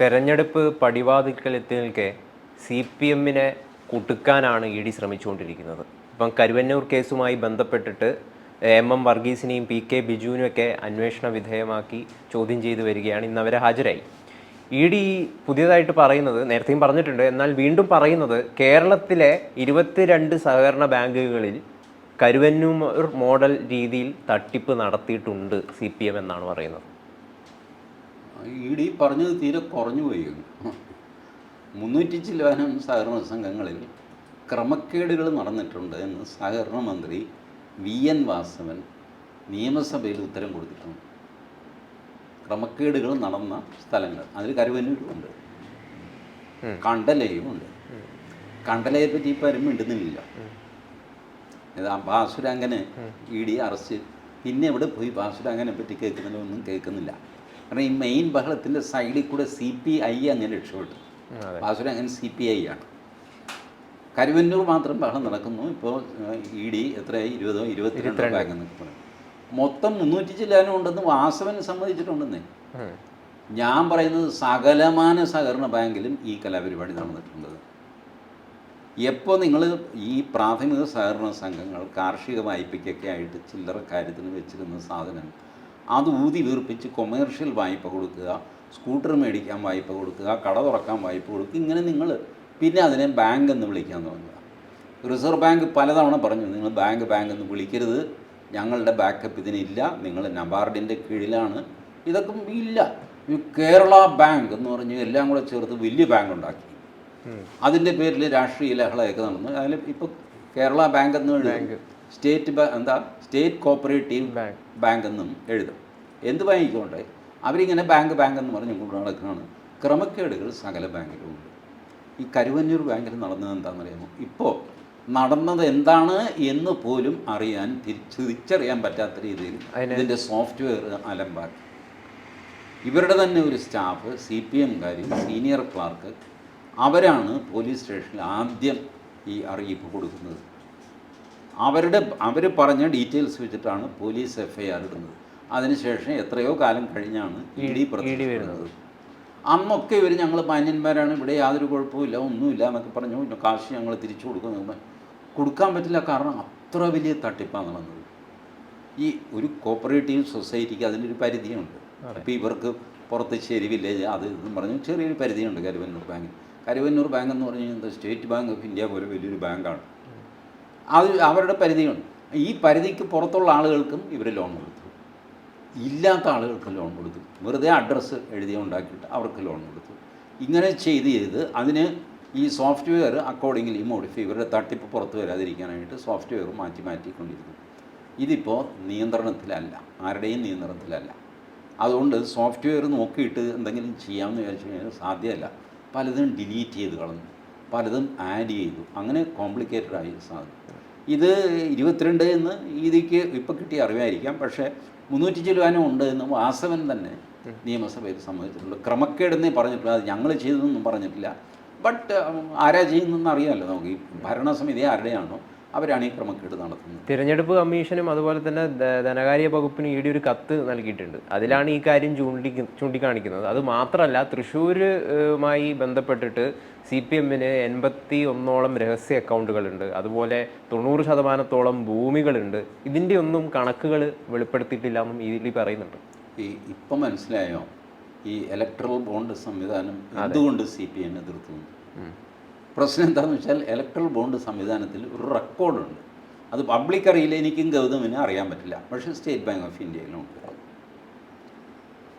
തെരഞ്ഞെടുപ്പ് പടിവാതിൽക്കലെത്തി നിൽക്കെ C P എമ്മിനെ കുട്ടുക്കാനാണ് ഇ ഡി ശ്രമിച്ചുകൊണ്ടിരിക്കുന്നത്. ഇപ്പം കരുവന്നൂർ കേസുമായി ബന്ധപ്പെട്ടിട്ട് എം എം വർഗീസിനെയും പി കെ ബിജുവിനെയൊക്കെ അന്വേഷണ വിധേയമാക്കി ചോദ്യം ചെയ്തു വരികയാണ്. ഇന്ന് അവരെ ഹാജരായി. ഇ ഡി പുതിയതായിട്ട് പറയുന്നത് നേരത്തെയും പറഞ്ഞിട്ടുണ്ട് എന്നാൽ വീണ്ടും പറയുന്നത് കേരളത്തിലെ ഇരുപത്തിരണ്ട് സഹകരണ ബാങ്കുകളിൽ കരുവന്നൂർ മോഡൽ രീതിയിൽ തട്ടിപ്പ് നടത്തിയിട്ടുണ്ട് സി പി എം എന്നാണ് പറയുന്നത്. ഇ ഡി പറഞ്ഞത് തീരെ കുറഞ്ഞു പോയി. മുന്നൂറ്റി ചില്ലാനും സഹകരണ സംഘങ്ങളിൽ ക്രമക്കേടുകൾ നടന്നിട്ടുണ്ട് എന്ന് സഹകരണ മന്ത്രി വി എൻ വാസവൻ നിയമസഭയിൽ ഉത്തരം കൊടുത്തിട്ടുണ്ട്. ക്രമക്കേടുകൾ നടന്ന സ്ഥലങ്ങൾ. അതിൽ കരുവന്നൂരും ഉണ്ട് കണ്ടലയും പറ്റി ഇപ്പം ആരും മിണ്ടുന്നില്ല ബാസുരാങ്കനെ ഇ ഡി അറസ്റ്റ്. പിന്നെ എവിടെ പോയി ബാസുരാങ്കനെ പറ്റി കേൾക്കുന്നില്ല ഒന്നും കേൾക്കുന്നില്ല. കാരണം ഈ മെയിൻ ബഹളത്തിന്റെ സൈഡിൽ കൂടെ സി പി ഐ അങ്ങനെ രക്ഷപ്പെട്ടു ബാസുര അങ്ങനെ സി പി ഐ ആണ് കരുവന്നൂർ മാത്രം ബഹളം നടക്കുന്നു. ഇപ്പോൾ ഇ ഡി എത്രയായി? ഇരുപതോ ഇരുപത്തിരണ്ടോ ബാങ്കെന്ന് പറയും. മൊത്തം മുന്നൂറ്റി ചില്ലാനും ഉണ്ടെന്ന് വാസവൻ സമ്മതിച്ചിട്ടുണ്ടെന്നേ. ഞാൻ പറയുന്നത് സകലമാന സഹകരണ ബാങ്കിലും ഈ കലാപരിപാടി നടന്നിട്ടുണ്ട്. എപ്പോൾ നിങ്ങൾ ഈ പ്രാഥമിക സഹകരണ സംഘങ്ങൾ കാർഷിക വായ്പയ്ക്കൊക്കെ ആയിട്ട് ചില്ലറ കാര്യത്തിന് വെച്ചിരുന്ന സാധനം അത് ഊതി വീർപ്പിച്ച് കൊമേർഷ്യൽ വായ്പ കൊടുക്കുക സ്കൂട്ടർ മേടിക്കാൻ വായ്പ കൊടുക്കുക കട തുറക്കാൻ വായ്പ കൊടുക്കുക ഇങ്ങനെ നിങ്ങൾ പിന്നെ അതിനെ ബാങ്ക് എന്ന് വിളിക്കാൻ തുടങ്ങുക. റിസർവ് ബാങ്ക് പലതവണ പറഞ്ഞു നിങ്ങൾ ബാങ്ക് ബാങ്ക് എന്ന് വിളിക്കരുത്. ഞങ്ങളുടെ ബാക്കപ്പ് ഇതിനില്ല നിങ്ങൾ നബാർഡിന്റെ കീഴിലാണ്. ഇതൊക്കെ ഇല്ല. കേരള ബാങ്ക് എന്ന് പറഞ്ഞ് എല്ലാം കൂടെ ചേർത്ത് വലിയ ബാങ്ക് ഉണ്ടാക്കി. അതിന്റെ പേരിൽ രാഷ്ട്രീയ ലഹളയൊക്കെ നടന്നു. അതിൽ ഇപ്പോൾ കേരള ബാങ്ക് എന്ന് സ്റ്റേറ്റ് ബാ എന്താ? State cooperative bank. എന്നും എഴുതും. എന്ത് ബാങ്കിക്കോട്ടെ? അവരിങ്ങനെ ബാങ്ക് ബാങ്ക് എന്ന് പറഞ്ഞ് കൊണ്ട് നടക്കുകയാണ്. ക്രമക്കേടുകൾ സകല ബാങ്കിലും ഉണ്ട്. ഈ കരുവന്നൂർ ബാങ്കിൽ നടന്നത് എന്താണെന്നറിയാമോ? ഇപ്പോൾ നടന്നത് എന്താണ് എന്ന് പോലും അറിയാൻ തിരിച്ച് തിരിച്ചറിയാൻ പറ്റാത്ത രീതിയിൽ ഇതിന്റെ സോഫ്റ്റ്വെയർ അലമ്പാക്കി. ഇവരുടെ തന്നെ ഒരു സ്റ്റാഫ് സി പി എംകാർ സീനിയർ ക്ലാർക്ക് അവരാണ് പോലീസ് സ്റ്റേഷനിൽ ആദ്യം ഈ അറിയിപ്പ് കൊടുക്കുന്നത്. അവരുടെ അവർ പറഞ്ഞ ഡീറ്റെയിൽസ് വെച്ചിട്ടാണ് പോലീസ് എഫ്ഐആർ ഇടുന്നത്. അതിനുശേഷം എത്രയോ കാലം കഴിഞ്ഞാണ് ഇ ഡി വരുന്നത്. അന്നൊക്കെ ഇവർ ഞങ്ങൾ മാന്യന്മാരാണ് ഇവിടെ യാതൊരു കുഴപ്പമില്ല ഒന്നുമില്ല എന്നൊക്കെ പറഞ്ഞു. "ഇന്ന കാശ് ഞങ്ങൾ തിരിച്ചു കൊടുക്കുന്നു. കൊടുക്കാൻ പറ്റില്ല കാരണം അത്ര വലിയ തട്ടിപ്പാണ് നടന്നത് ഈ ഒരു കോപ്പറേറ്റീവ് സൊസൈറ്റിക്ക് അതിനൊരു പരിധിയുണ്ട്. ഇപ്പോൾ ഇവർക്ക് പുറത്ത് ശരി വില്ലേജ് അത് ഇതെന്ന് പറഞ്ഞു ചെറിയൊരു പരിധിയുണ്ട് കരുവന്നൂർ ബാങ്ക് കരുവന്നൂർ ബാങ്ക് എന്ന് പറഞ്ഞു കഴിഞ്ഞാൽ സ്റ്റേറ്റ് ബാങ്ക് ഓഫ് ഇന്ത്യ പോലെ വലിയൊരു ബാങ്കാണ്. അത് അവരുടെ പരിധിയുണ്ട്. ഈ പരിധിക്ക് പുറത്തുള്ള ആളുകൾക്കും ഇവർ ലോൺ കൊടുത്തു. ഇല്ലാത്ത ആളുകൾക്ക് ലോൺ കൊടുത്തു. വെറുതെ അഡ്രസ്സ് എഴുതി ഉണ്ടാക്കിയിട്ട് അവർക്ക് ലോൺ കൊടുത്തു. ഇങ്ങനെ ചെയ്ത് ചെയ്ത് അതിന് ഈ സോഫ്റ്റ്വെയർ അക്കോർഡിംഗ്ലി മോഡിഫൈ ഇവരുടെ തട്ടിപ്പ് പുറത്ത് വരാതിരിക്കാനായിട്ട് സോഫ്റ്റ്വെയർ മാറ്റി മാറ്റിക്കൊണ്ടിരുന്നു ഇതിപ്പോൾ നിയന്ത്രണത്തിലല്ല. ആരുടെയും നിയന്ത്രണത്തിലല്ല. അതുകൊണ്ട് സോഫ്റ്റ്വെയർ നോക്കിയിട്ട് എന്തെങ്കിലും ചെയ്യാമെന്ന് വിചാരിച്ചു കഴിഞ്ഞാൽ സാധ്യമല്ല. പലതും ഡിലീറ്റ് ചെയ്ത് കളഞ്ഞു. പലതും ആഡ് ചെയ്തു. അങ്ങനെ കോംപ്ലിക്കേറ്റഡ് ആയി സാധനം ഇത് ഇരുപത്തിരണ്ട് എന്ന് ഇതിക്ക് ഇപ്പോൾ കിട്ടിയ അറിവായിരിക്കാം. പക്ഷേ മുന്നൂറ്റി ചെലവാനും ഉണ്ട് എന്ന് വാസവൻ തന്നെ നിയമസഭയിൽ സമ്മതിച്ചിട്ടുണ്ട്. ക്രമക്കേടെന്നേ പറഞ്ഞിട്ടില്ല. അത് ഞങ്ങൾ ചെയ്തതെന്നും പറഞ്ഞിട്ടില്ല. ബട്ട് ആരാ ചെയ്യുന്നതെന്ന് അറിയാമല്ലോ നമുക്ക്. ഈ ഭരണസമിതി ആരുടെയാണോ അവരാണ് ഈ ക്രമക്കേട് നടത്തുന്നത്. തിരഞ്ഞെടുപ്പ് കമ്മീഷനും അതുപോലെ തന്നെ ധനകാര്യ വകുപ്പിനും ഇ ഡി ഒരു കത്ത് നൽകിയിട്ടുണ്ട്. അതിലാണ് ഈ കാര്യം ചൂണ്ടി ചൂണ്ടിക്കാണിക്കുന്നത്. അത് മാത്രമല്ല തൃശ്ശൂരുമായി ബന്ധപ്പെട്ടിട്ട് സി പി എമ്മിന് എൺപത്തി ഒന്നോളം രഹസ്യ അക്കൗണ്ടുകളുണ്ട്. അതുപോലെ തൊണ്ണൂറ് ശതമാനത്തോളം ഭൂമികളുണ്ട്. ഇതിന്റെ ഒന്നും കണക്കുകൾ വെളിപ്പെടുത്തിയിട്ടില്ല എന്നും ഇതിൽ പറയുന്നുണ്ട്. ഈ ഇപ്പം മനസ്സിലായോ? ഈ ഇലക്ട്രൽ ബോണ്ട് സംവിധാനം എന്തുകൊണ്ട് സി പി എം? ഉം. പ്രശ്നം എന്താണെന്ന് വെച്ചാൽ ഇലക്ട്രൽ ബോണ്ട് സംവിധാനത്തിൽ ഒരു റെക്കോർഡുണ്ട് അത് പബ്ലിക് അറിയില്ല എനിക്കും ഗൗതമിനും അറിയാൻ പറ്റില്ല. പക്ഷേ സ്റ്റേറ്റ് ബാങ്ക് ഓഫ് ഇന്ത്യയിലുണ്ട്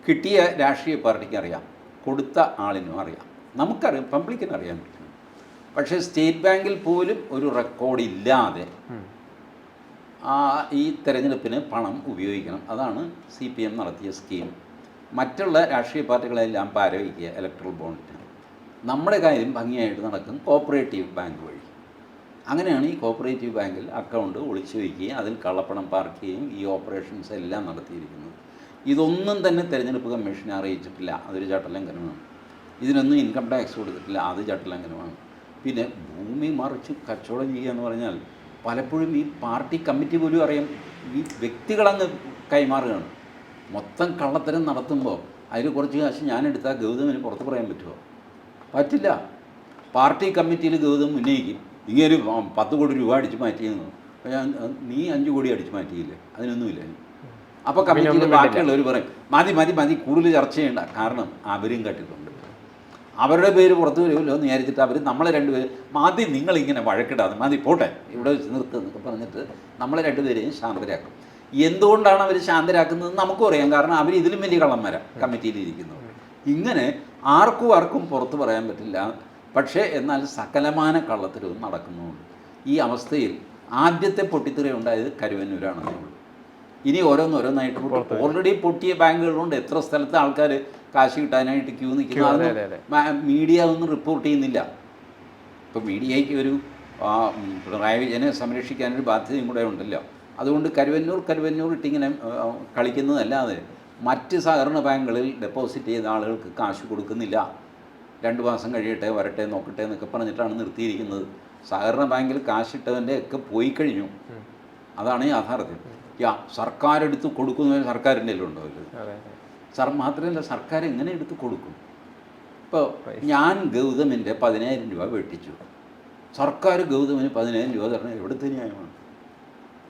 കിട്ടിയ രാഷ്ട്രീയ പാർട്ടിക്ക് അറിയാം കൊടുത്ത ആളിനും അറിയാം. നമുക്കറിയാം പബ്ലിക്കിന് അറിയാൻ പറ്റില്ല പക്ഷേ സ്റ്റേറ്റ് ബാങ്കിൽ പോലും ഒരു റെക്കോർഡ് ഇല്ലാതെ ആ ഈ തെരഞ്ഞെടുപ്പിന് പണം ഉപയോഗിക്കണം. അതാണ് സി പി എം നടത്തിയ സ്കീം മറ്റുള്ള രാഷ്ട്രീയ പാർട്ടികളെല്ലാം പാരവയ്ക്കുക ഇലക്ട്രൽ ബോണ്ടിന് നമ്മുടെ കാര്യം ഭംഗിയായിട്ട് നടക്കും കോപ്പറേറ്റീവ് ബാങ്ക് വഴി. അങ്ങനെയാണ് ഈ കോപ്പറേറ്റീവ് ബാങ്കിൽ അക്കൗണ്ട് ഒളിച്ചു വയ്ക്കുകയും അതിൽ കള്ളപ്പണം പാർക്ക് പാർക്കുകയും ഈ ഓപ്പറേഷൻസ് എല്ലാം നടത്തിയിരിക്കുന്നത്. ഇതൊന്നും തന്നെ തിരഞ്ഞെടുപ്പ് കമ്മീഷനെ അറിയിച്ചിട്ടില്ല. അതൊരു ചട്ടലംഘനമാണ്. ഇതിനൊന്നും ഇൻകം ടാക്സ് കൊടുത്തിട്ടില്ല. അത് ചട്ടലംഘനമാണ്. പിന്നെ ഭൂമി മറിച്ച് കച്ചവടം ചെയ്യുക എന്ന് പറഞ്ഞാൽ പലപ്പോഴും ഈ പാർട്ടി കമ്മിറ്റി പോലും അറിയാം. ഈ വ്യക്തികളങ്ങ് കൈമാറുകയാണ്. മൊത്തം കള്ളത്തരം നടത്തുമ്പോൾ അതിൽ കുറച്ച് കാശ് ഞാനെടുത്താൽ ഗൗതമിന് പുറത്ത് പറയാൻ പറ്റുമോ? പറ്റില്ല. പാർട്ടി കമ്മിറ്റിയിൽ ഗൗതം ഉന്നയിക്കും. ഇങ്ങനെ ഒരു പത്ത് കോടി രൂപ അടിച്ച് മാറ്റിയെന്ന് ഞാൻ നീ അഞ്ച് കോടി അടിച്ച് മാറ്റിയില്ലേ? അതിനൊന്നുമില്ല അപ്പോൾ കമ്മിറ്റിയിൽ ബാക്കിയുള്ളവർ പറയും മതി മതി മതി കൂടുതൽ ചർച്ച ചെയ്യണ്ട. കാരണം അവരും കട്ടിട്ടുണ്ട്. അവരുടെ പേര് പുറത്തു വരുമല്ലോ എന്ന് വിചാരിച്ചിട്ട് അവർ നമ്മളെ രണ്ടുപേരും മതി നിങ്ങളിങ്ങനെ വഴക്കിടാതെ മതി പോട്ടെ ഇവിടെ വെച്ച് നിർത്തുന്നൊക്കെ പറഞ്ഞിട്ട് നമ്മളെ രണ്ടുപേരെയും ശാന്തരാക്കും. എന്തുകൊണ്ടാണ് അവർ ശാന്തരാക്കുന്നത്? നമുക്കും അറിയാം. കാരണം അവർ ഇതിലും വലിയ കള്ളന്മാരാണ് കമ്മിറ്റിയിൽ ഇരിക്കുന്നത്. ഇങ്ങനെ ആർക്കും ആർക്കും പുറത്ത് പറയാൻ പറ്റില്ല. പക്ഷേ എന്നാൽ സകലമാന കള്ളത്തരവും നടക്കുന്നുണ്ട്. ഈ അവസ്ഥയിൽ ആദ്യത്തെ പൊട്ടിത്തെറി ഉണ്ടായത് കരുവന്നൂരാണെന്നുള്ളൂ ഇനി ഓരോന്നോരോന്നായിട്ട് ഓൾറെഡി പൊട്ടിയ ബാങ്കുകളുണ്ട്. എത്ര സ്ഥലത്ത് ആൾക്കാർ കാശ് കിട്ടാനായിട്ട് ക്യൂ നിൽക്കുന്നു മീഡിയ ഒന്നും റിപ്പോർട്ട് ചെയ്യുന്നില്ല. ഇപ്പോൾ മീഡിയയ്ക്ക് ഒരു പിണറായി വിജയനെ സംരക്ഷിക്കാനൊരു ബാധ്യതയും കൂടെ ഉണ്ടല്ലോ. അതുകൊണ്ട് കരുവന്നൂർ കരുവന്നൂർ ഇട്ടിങ്ങനെ കളിക്കുന്നതല്ലാതെ മറ്റ് സഹകരണ ബാങ്കുകളിൽ ഡെപ്പോസിറ്റ് ചെയ്ത ആളുകൾക്ക് കാശ് കൊടുക്കുന്നില്ല. രണ്ട് മാസം കഴിയട്ടെ വരട്ടെ നോക്കട്ടെ എന്നൊക്കെ പറഞ്ഞിട്ടാണ് നിർത്തിയിരിക്കുന്നത്. സഹകരണ ബാങ്കിൽ കാശിട്ടവന്റെ ഒക്കെ പോയി കഴിഞ്ഞു. അതാണ് യാഥാർത്ഥ്യം. യാ സർക്കാർ എടുത്ത് കൊടുക്കുന്ന സർക്കാരിന്റെ ഉണ്ടോ സർ മാത്രമല്ല സർക്കാർ എങ്ങനെ എടുത്ത് കൊടുക്കും? ഇപ്പോൾ ഞാൻ ഗൗതമിന്റെ പതിനായിരം രൂപ വെട്ടിച്ചു. സർക്കാർ ഗൗതമിന് പതിനായിരം രൂപ തരണം. എവിടുത്തെ ന്യായമാണ്?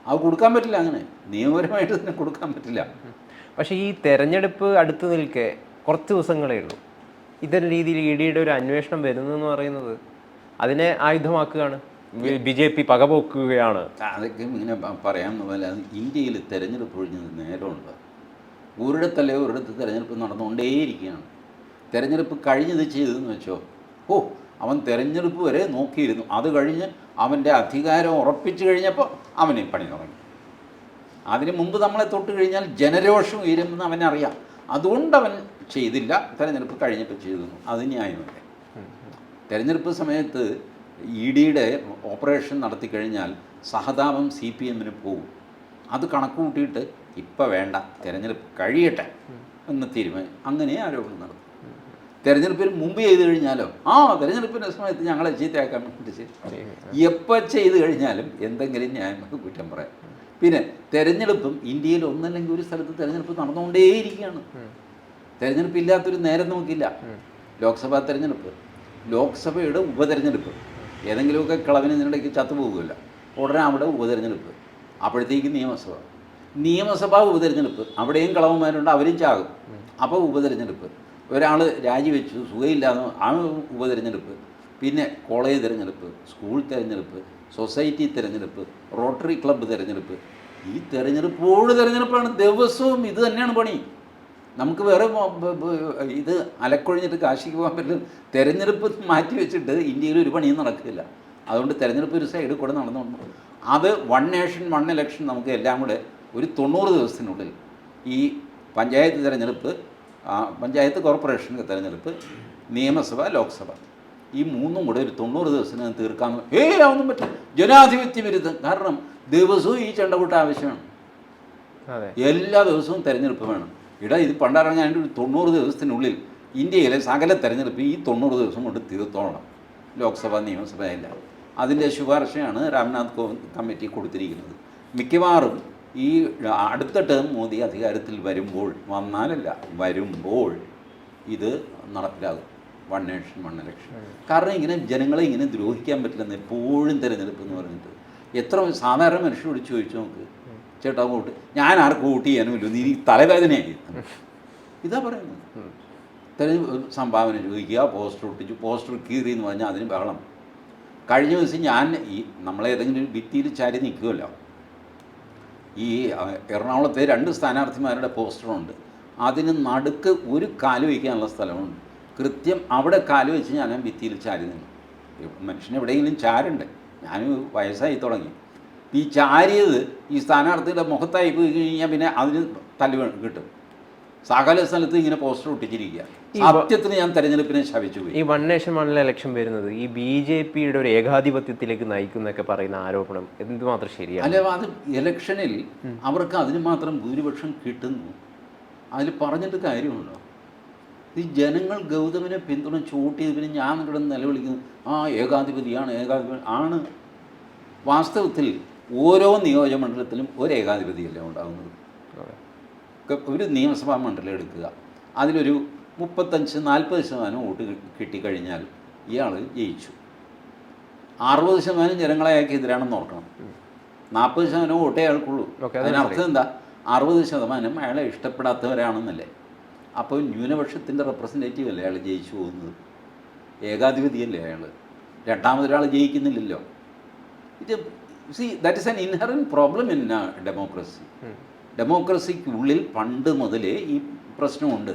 അത് കൊടുക്കാൻ പറ്റില്ല അങ്ങനെ. നിയമപരമായിട്ട് തന്നെ കൊടുക്കാൻ പറ്റില്ല. പക്ഷേ ഈ തെരഞ്ഞെടുപ്പ് അടുത്ത് നിൽക്കെ കുറച്ച് ദിവസങ്ങളേ ഉള്ളൂ. ഇത്തരം രീതിയിൽ ഇ ഡിയുടെ ഒരു അന്വേഷണം വരുന്നതെന്ന് പറയുന്നത് അതിനെ ആയുധമാക്കുകയാണ്. ബി ജെ പി പകപോക്കുകയാണ് അതൊക്കെ ഇങ്ങനെ പറയാമെന്ന് പോലെ ഇന്ത്യയിൽ തെരഞ്ഞെടുപ്പ് ഒഴിഞ്ഞത് നേരമുണ്ട്. ഒരിടത്തല്ലേ ഒരിടത്ത് തെരഞ്ഞെടുപ്പ് നടന്നുകൊണ്ടേയിരിക്കുകയാണ്. തെരഞ്ഞെടുപ്പ് കഴിഞ്ഞത് ചെയ്തതെന്ന് വെച്ചോ. ഓ അവൻ തെരഞ്ഞെടുപ്പ് വരെ നോക്കിയിരുന്നു. അത് കഴിഞ്ഞ് അവന്റെ അധികാരം ഉറപ്പിച്ചു കഴിഞ്ഞപ്പോൾ അവനെ പണി തുടങ്ങി. അതിന് മുമ്പ് നമ്മളെ തൊട്ട് കഴിഞ്ഞാൽ ജനരോഷം ഉയരുമെന്ന് അവനറിയാം അതുകൊണ്ട് അവൻ ചെയ്തില്ല. തെരഞ്ഞെടുപ്പ് കഴിഞ്ഞപ്പോൾ ചെയ്തു. അത് ന്യായമല്ലേ? തെരഞ്ഞെടുപ്പ് സമയത്ത് ഇ ഡിയുടെ ഓപ്പറേഷൻ നടത്തി കഴിഞ്ഞാൽ സഹതാപം സി പി എമ്മിന് പോകും അത് കണക്ക് കൂട്ടിയിട്ട് ഇപ്പം വേണ്ട. തിരഞ്ഞെടുപ്പ് കഴിയട്ടെ എന്ന് തീരുമാനം അങ്ങനെ ആരോപണം നടത്തും തെരഞ്ഞെടുപ്പിന് മുമ്പ് ചെയ്ത് കഴിഞ്ഞാലോ? ആ തെരഞ്ഞെടുപ്പിന്റെ സമയത്ത് ഞങ്ങളെ ചീത്തയാക്കാൻ വേണ്ടി എപ്പോൾ ചെയ്ത് കഴിഞ്ഞാലും എന്തെങ്കിലും ന്യായം കുറ്റം പറയാം. പിന്നെ തെരഞ്ഞെടുപ്പും ഇന്ത്യയിൽ ഒന്നല്ലെങ്കിൽ ഒരു സ്ഥലത്ത് തെരഞ്ഞെടുപ്പ് നടന്നുകൊണ്ടേയിരിക്കുകയാണ്. തെരഞ്ഞെടുപ്പ് ഇല്ലാത്തൊരു നേരം നമുക്കില്ല. ലോക്സഭാ തെരഞ്ഞെടുപ്പ് ലോക്സഭയുടെ ഉപതെരഞ്ഞെടുപ്പ്. ഏതെങ്കിലുമൊക്കെ കളവിന് ഇതിനിടയ്ക്ക് ചത്തുപോകുമല്ല ഉടനെ അവിടെ ഉപതെരഞ്ഞെടുപ്പ്. അപ്പോഴത്തേക്ക് നിയമസഭ. നിയമസഭാ ഉപതെരഞ്ഞെടുപ്പ് അവിടെയും കളവന്മാരുണ്ട് അവരും ചാകും. അപ്പോൾ ഉപതെരഞ്ഞെടുപ്പ്. ഒരാൾ രാജിവെച്ചു സുഖമില്ലാതെ ആ ഉപതെരഞ്ഞെടുപ്പ്. പിന്നെ കോളേജ് തിരഞ്ഞെടുപ്പ് സ്കൂൾ തിരഞ്ഞെടുപ്പ് സൊസൈറ്റി തിരഞ്ഞെടുപ്പ് റോട്ടറി ക്ലബ്ബ് തിരഞ്ഞെടുപ്പ്. ഈ തിരഞ്ഞെടുപ്പോട് തിരഞ്ഞെടുപ്പാണ്. ദിവസവും ഇത് തന്നെയാണ് പണി. നമുക്ക് വേറെ ഇത് അലക്കൊഴിഞ്ഞിട്ട് കാശിക്ക് പോകാൻ പറ്റും. തിരഞ്ഞെടുപ്പ് മാറ്റി വെച്ചിട്ട് ഇന്ത്യയിൽ ഒരു പണിയും നടക്കില്ല. അതുകൊണ്ട് തിരഞ്ഞെടുപ്പ് ഒരു സൈഡ് കൂടെ നടന്നുകൊണ്ട് അത് വൺ നേഷൻ വൺ ഇലക്ഷൻ നമുക്ക് എല്ലാം കൂടെ ഒരു തൊണ്ണൂറ് ദിവസത്തിനുള്ളിൽ ഈ പഞ്ചായത്ത് തിരഞ്ഞെടുപ്പ് പഞ്ചായത്ത് കോർപ്പറേഷൻ തിരഞ്ഞെടുപ്പ് നിയമസഭ ലോക്സഭ. ഈ മൂന്നും കൂടെ ഒരു തൊണ്ണൂറ് ദിവസത്തിനകം തീർക്കാൻ ഏ ഒന്നും പറ്റില്ല. ജനാധിപത്യ വിരുദ്ധം. കാരണം ദിവസവും ഈ ചെണ്ടകൂട്ട ആവശ്യമാണ്. എല്ലാ ദിവസവും തെരഞ്ഞെടുപ്പ് വേണം. ഇടാ ഇത് പണ്ടിറങ്ങാൻ ഒരു തൊണ്ണൂറ് ദിവസത്തിനുള്ളിൽ ഇന്ത്യയിലെ സകല തെരഞ്ഞെടുപ്പ് ഈ തൊണ്ണൂറ് ദിവസം കൊണ്ട് തീർത്തോളണം ലോക്സഭ നിയമസഭ എല്ലാം. അതിന്റെ ശുപാർശയാണ് രാംനാഥ് കോവിന്ദ് കമ്മിറ്റി കൊടുത്തിരിക്കുന്നത്. മിക്കവാറും ഈ അടുത്ത ടേം മോദി അധികാരത്തിൽ വരുമ്പോൾ വന്നാലല്ല വരുമ്പോൾ ഇത് നടപ്പിലാകും. വൺ നേഷൻ വൺ ഇലക്ഷൻ കാരണം ഇങ്ങനെ ജനങ്ങളെ ഇങ്ങനെ ദ്രോഹിക്കാൻ പറ്റില്ലെന്ന് എപ്പോഴും തിരഞ്ഞെടുപ്പ് എന്ന് പറഞ്ഞിട്ട് എത്ര സാധാരണ മനുഷ്യരോട് ചോദിച്ചു നോക്ക്. ചേട്ടാ വോട്ട്. ഞാൻ ആർക്ക് വോട്ട് ചെയ്യാനുമില്ല നീ തലവേദനയായി. ഇതാ പറയുന്നത്. തെരഞ്ഞെടുപ്പ് സംഭാവന ചോദിക്കുക പോസ്റ്റർ ഒട്ടിച്ചു പോസ്റ്റർ കീറി എന്ന് പറഞ്ഞാൽ അതിന് ബഹളം. കഴിഞ്ഞ ദിവസം ഞാൻ ഈ നമ്മളേതെങ്കിലും ഒരു ഭിത്തിയിൽ ചാരി നിൽക്കുമല്ലോ. ഈ എറണാകുളത്തെ രണ്ട് സ്ഥാനാർത്ഥിമാരുടെ പോസ്റ്ററുണ്ട്. അതിന് നടുക്ക് ഒരു കാൽ വയ്ക്കാനുള്ള സ്ഥലമുണ്ട്. കൃത്യം അവിടെ കാൽ വെച്ച് ഞാൻ ഭിത്തിയിൽ ചാരി നിന്നു. മനുഷ്യന് എവിടെയെങ്കിലും ചാരുണ്ട്. ഞാൻ വയസ്സായി തുടങ്ങി. ഈ ചാരിയത് ഈ സ്ഥാനാർത്ഥിയുടെ മുഖത്തായി പോയി കഴിഞ്ഞാൽ പിന്നെ അതിന് തല്ല് കിട്ടും. സകല സ്ഥലത്ത് ഇങ്ങനെ പോസ്റ്റർ ഒട്ടിച്ചിരിക്കുക. സത്യത്തിന് ഞാൻ തെരഞ്ഞെടുപ്പിനെ ശപിച്ചു പോയി. ഈ വൺ നേഷൻ വൺ ഇലക്ഷൻ വരുന്നത് ഈ ബി ജെ പിയുടെ ഒരു ഏകാധിപത്യത്തിലേക്ക് നയിക്കുന്നൊക്കെ പറയുന്ന ആരോപണം എന്തുമാത്രം ശരിയാണ്? അല്ല അത് ഇലക്ഷനിൽ അവർക്ക് അതിന് മാത്രം ഭൂരിപക്ഷം കിട്ടുന്നു. അതിൽ പറഞ്ഞിട്ട് കാര്യമുണ്ടോ? ഈ ജനങ്ങൾ ഗൗതമിനെ പിന്തുണച്ച് വോട്ട് ചെയ്ത് പിന്നെ ഞാൻ ഇവിടെ നിലവിളിക്കുന്നു. ആ ഏകാധിപതിയാണ് ഏകാധിപതി ആണ്. വാസ്തവത്തിൽ ഓരോ നിയോജകമണ്ഡലത്തിലും ഒരു ഏകാധിപതിയല്ലേ ഉണ്ടാകുന്നത് ഒരു നിയമസഭാ മണ്ഡലം എടുക്കുക. അതിലൊരു മുപ്പത്തഞ്ച് നാൽപ്പത് ശതമാനം വോട്ട് കിട്ടിക്കഴിഞ്ഞാൽ ഇയാൾ ജയിച്ചു. അറുപത് ശതമാനം ജനങ്ങളെ അയാൾക്ക് എതിരാണെന്ന് ഓർക്കണം. നാൽപ്പത് ശതമാനം വോട്ടേ അയാൾക്കുള്ളൂ. അതിനർത്ഥം എന്താ? അറുപത് ശതമാനം അയാളെ ഇഷ്ടപ്പെടാത്തവരാണെന്നല്ലേ. അപ്പോൾ ന്യൂനപക്ഷത്തിന്റെ റെപ്രസെന്റേറ്റീവ് അല്ലേ അയാൾ ജയിച്ചു പോകുന്നത്? ഏകാധിപതിയല്ലേ അയാൾ രണ്ടാമതൊരാൾ ജയിക്കുന്നില്ലല്ലോ. ഇത് see that is an inherent problem in democracy ഡെമോക്രസിക്കുള്ളിൽ പണ്ട് മുതലേ ഈ പ്രശ്നമുണ്ട്.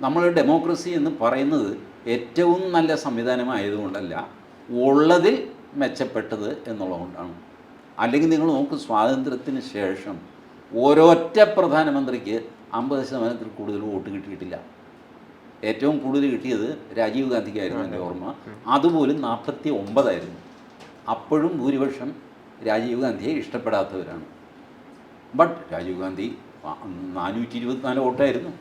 നമ്മൾ ഡെമോക്രസി എന്ന് പറയുന്നത് ഏറ്റവും നല്ല സംവിധാനമായതുകൊണ്ടല്ല ഉള്ളതിൽ മെച്ചപ്പെട്ടത് എന്നുള്ളതുകൊണ്ടാണ്. അല്ലെങ്കിൽ നിങ്ങൾ നോക്ക് സ്വാതന്ത്ര്യത്തിന് ശേഷം ഓരോറ്റ പ്രധാനമന്ത്രിക്ക് അമ്പത് ശതമാനത്തിൽ കൂടുതൽ വോട്ട് കിട്ടിയിട്ടില്ല. ഏറ്റവും കൂടുതൽ കിട്ടിയത് രാജീവ് ഗാന്ധിക്കായിരുന്നു എന്റെ ഓർമ്മ. അതുപോലും നാൽപ്പത്തി ഒമ്പതായിരുന്നു. അപ്പോഴും ഭൂരിപക്ഷം രാജീവ് ഗാന്ധിയെ ഇഷ്ടപ്പെടാത്തവരാണ്. ബട്ട് രാജീവ് ഗാന്ധി നാനൂറ്റി ഇരുപത്തിനാല് വോട്ടായിരുന്നു.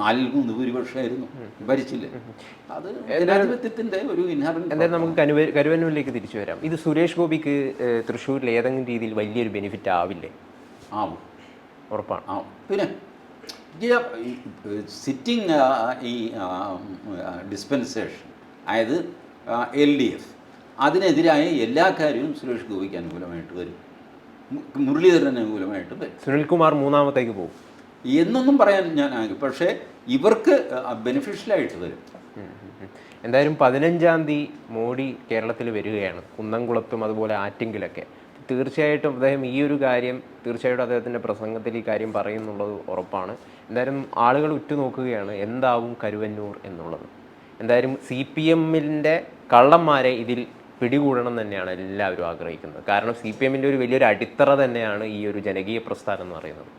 നാലിൽ മൂന്ന് ഭൂരിപക്ഷമായിരുന്നു. ഭരിച്ചില്ലേ? അത് ജനാധിപത്യത്തിന്റെ ഒരു എന്തായാലും നമുക്ക് കരുവന്നൂരിലേക്ക് തിരിച്ചു വരാം. ഇത് സുരേഷ് ഗോപിക്ക് തൃശ്ശൂരിൽ ഏതെങ്കിലും രീതിയിൽ വലിയൊരു ബെനിഫിറ്റ് ആവില്ലേ? ആവും. ഉറപ്പാണ്. ആ പിന്നെ സിറ്റിംഗ് ഈ ഡിസ്പെൻസേഷൻ അതായത് എൽ ഡി എഫ് അതിനെതിരായ എല്ലാ കാര്യവും സുരേഷ് ഗോപിക്ക് അനുകൂലമായിട്ട് വരും. മു- മുരളീധരന് അനുകൂലമായിട്ട് വരും. സുനിൽകുമാർ മൂന്നാമത്തേക്ക് പോകും. എന്നൊന്നും പറയാൻ ഞാൻ ആഗ്രഹം പക്ഷേ ഇവർക്ക് ബെനിഫിഷ്യലായിട്ട് വരും. എന്തായാലും പതിനഞ്ചാം തീയതി മോഡി കേരളത്തിൽ വരികയാണ്. കുന്നംകുളത്തും അതുപോലെ ആറ്റിങ്കിലൊക്കെ. തീർച്ചയായിട്ടും അദ്ദേഹം ഈ ഒരു കാര്യം തീർച്ചയായിട്ടും അദ്ദേഹത്തിന്റെ പ്രസംഗത്തിൽ ഈ കാര്യം പറയുന്നുള്ളത് ഉറപ്പാണ്. എന്തായാലും ആളുകൾ ഉറ്റുനോക്കുകയാണ് എന്താവും കരുവന്നൂർ എന്നുള്ളത്. എന്തായാലും സി പി എമ്മിന്റെ കള്ളന്മാരെ ഇതിൽ പിടികൂടണം തന്നെയാണ് എല്ലാവരും ആഗ്രഹിക്കുന്നത്. കാരണം സി പി എമ്മിന്റെ ഒരു വലിയൊരു അടിത്തറ തന്നെയാണ് ഈ ഒരു ജനകീയ പ്രസ്ഥാനം എന്ന് പറയുന്നത്.